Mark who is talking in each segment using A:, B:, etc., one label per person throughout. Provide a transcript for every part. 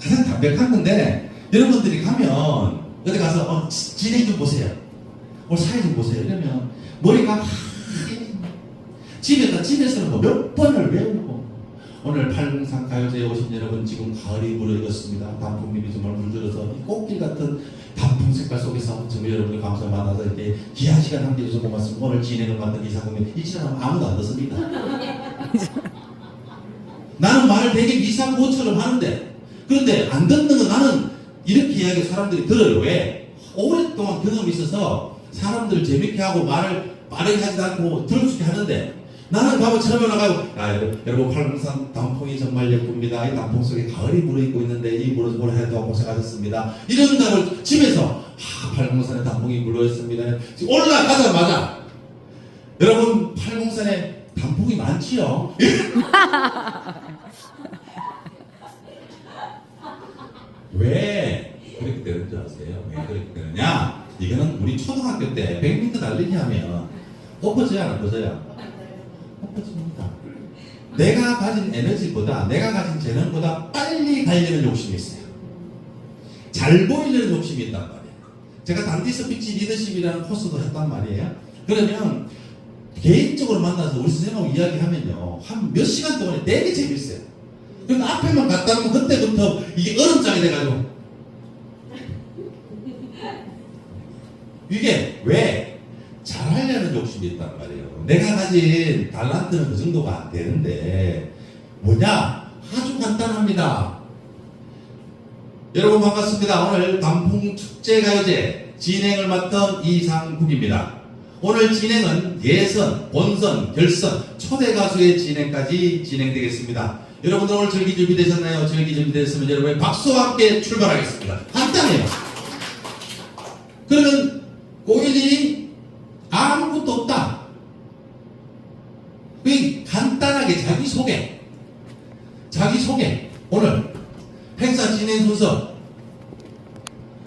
A: 가장 담백한 건데 여러분들이 가면 어디 가서 어, 지- 진행 좀 보세요. 오늘 사회 좀 보세요. 이러면 머리가. 집에서 집에서는 뭐 몇 번을 외우고 오늘 팔공산 가요제에 오신 여러분 지금 가을이 무르익었습니다. 단풍잎이 정말 물들어서 이 꽃길 같은 단풍 색깔 속에서 정말 여러분들 감사 만나서 이렇게 귀한 시간 함께 해주셔서 고맙습니다. 오늘 진행을 맡은 이상국님 이 시간 아무도 안 듣습니다. 나는 말을 되게 이상 고처럼 하는데 그런데 안 듣는 건 나는 이렇게 이야기 사람들이 들어요. 왜? 오랫동안 경험이 있어서 사람들 재밌게 하고 말을 빠르게 하지 않고 들을 수 있게 하는데 나는 가면 처음에 나가고 아, 여러분, 팔공산 단풍이 정말 예쁩니다. 이 단풍 속에 가을이 무르익고 있는데 이 무르 올 해도 고생하셨습니다. 이런 거를 집에서 아, 팔공산에 단풍이 물러있습니다. 올라가자마자 여러분 팔공산에 단풍이 많지요. 왜 그렇게 되는 줄 아세요? 왜 그렇게 되느냐? 이거는 우리 초등학교 때 100m 달리기 하면 엎어져야 안 엎어져요? 엎어집니다. 내가 가진 에너지보다 내가 가진 재능보다 빨리 가려는 욕심이 있어요. 잘 보이려는 욕심이 있단 말이에요. 제가 단디 스피치 리더십이라는 코스도 했단 말이에요. 그러면 개인적으로 만나서 우리 선생님하고 이야기하면요. 한 몇 시간 동안에 되게 재밌어요. 그러니까 앞에만 갔다 오면 그때부터 이게 얼음장이 돼가지고 이게 왜 잘하려는 욕심이 있단 말이에요. 내가 가진 달란트는 그 정도가 안 되는데 뭐냐 아주 간단합니다. 여러분 반갑습니다. 오늘 단풍 축제 가요제 진행을 맡은 이상국입니다. 오늘 진행은 예선, 본선, 결선, 초대 가수의 진행까지 진행되겠습니다. 여러분들 오늘 즐기 준비되셨나요? 즐기 준비됐으면 여러분 박수와 함께 출발하겠습니다. 간단해요. 그러면 고일이 아무것도 없다. 그 간단하게 자기 소개, 자기 소개. 오늘 행사 진행 순서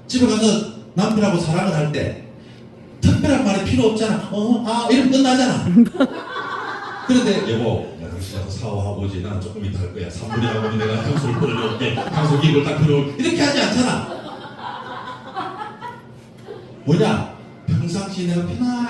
A: 집에 가서 남편하고 사랑을 할 때 특별한 말이 필요 없잖아. 어, 아, 이러면 끝나잖아. 그런데 여보, 나 당신하고 샤워하고 오지. 나는 조금 이따 할 거야. 산물이 하고 내가 향수를 뿌려줄게. 향수 기를 딱 필요 이렇게 하지 않잖아. 뭐냐? 평상시 내가 편하게